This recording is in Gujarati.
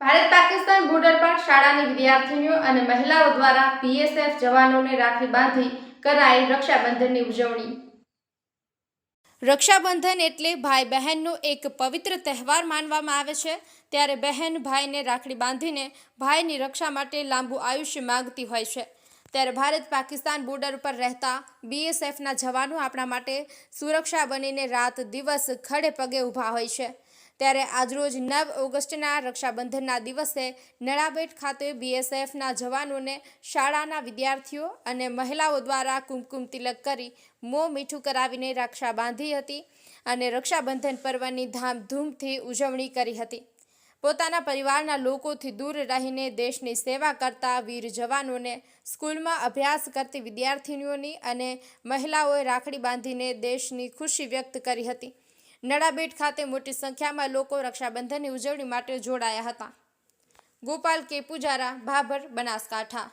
ભારત પાકિસ્તાન બોર્ડર પર શાળાની વિદ્યાર્થીનીઓ અને મહિલાઓ દ્વારા બીએસએફ જવાનોને રાખડી બાંધી કરાઈ રક્ષાબંધનની ઉજવણી. રક્ષાબંધન એટલે ભાઈ બહેનનો એક પવિત્ર તહેવાર માનવામાં આવે છે. ત્યારે બહેન ભાઈને રાખડી બાંધીને ભાઈની રક્ષા માટે લાંબુ આયુષ્ય માંગતી હોય છે. ત્યારે ભારત પાકિસ્તાન બોર્ડર ઉપર રહેતા બીએસએફના જવાનો આપણા માટે સુરક્ષા બનીને રાત દિવસ ખડે પગે ઊભા હોય છે. ત્યારે આજરોજ નવ ઓગસ્ટના રક્ષાબંધનના દિવસે નળાબેટ ખાતે બીએસએફના જવાનોને શાળાના વિદ્યાર્થીઓ અને મહિલાઓ દ્વારા કુમકુમ તિલક કરી મોં મીઠું કરાવીને રક્ષા બાંધી હતી અને રક્ષાબંધન પર્વની ધામધૂમથી ઉજવણી કરી હતી. પોતાના પરિવારના લોકોથી દૂર રહીને દેશની સેવા કરતા વીર જવાનોને સ્કૂલમાં અભ્યાસ કરતી વિદ્યાર્થીનીઓની અને મહિલાઓએ રાખડી બાંધીને દેશની ખુશી વ્યક્ત કરી હતી. નડાબેટ ખાતે મોટી સંખ્યામાં લોકો રક્ષાબંધનની ઉજવણી માટે જોડાયા હતા. ગોપાલ કે પૂજારા, ભાભર, બનાસકાંઠા.